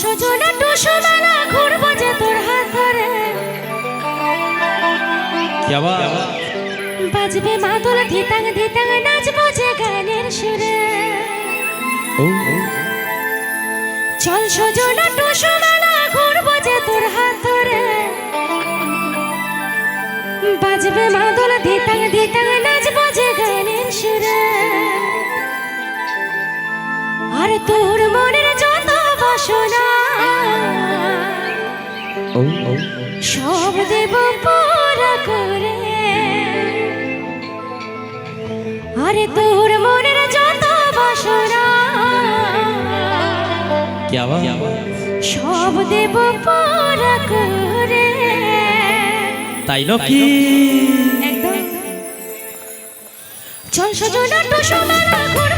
সজনা টুসু যে তোর হাত ধরে। বাজবে মাদল ধিতাং ধিতাং নাচবো যে গানের সুরে। চল সজনা টুসু যে তোর হাত ধরে। বাজবে মাদল ধিতাং ধিতাং নাচবো যে গানের সুরে। আর তোর মনের যত বাসনা সব দেব পরা করে। আরে তোর মনের যত বাসনা সব দেব পরা করে। তাই নাকি? একদম। চল সজনা তো সোনা ঘুর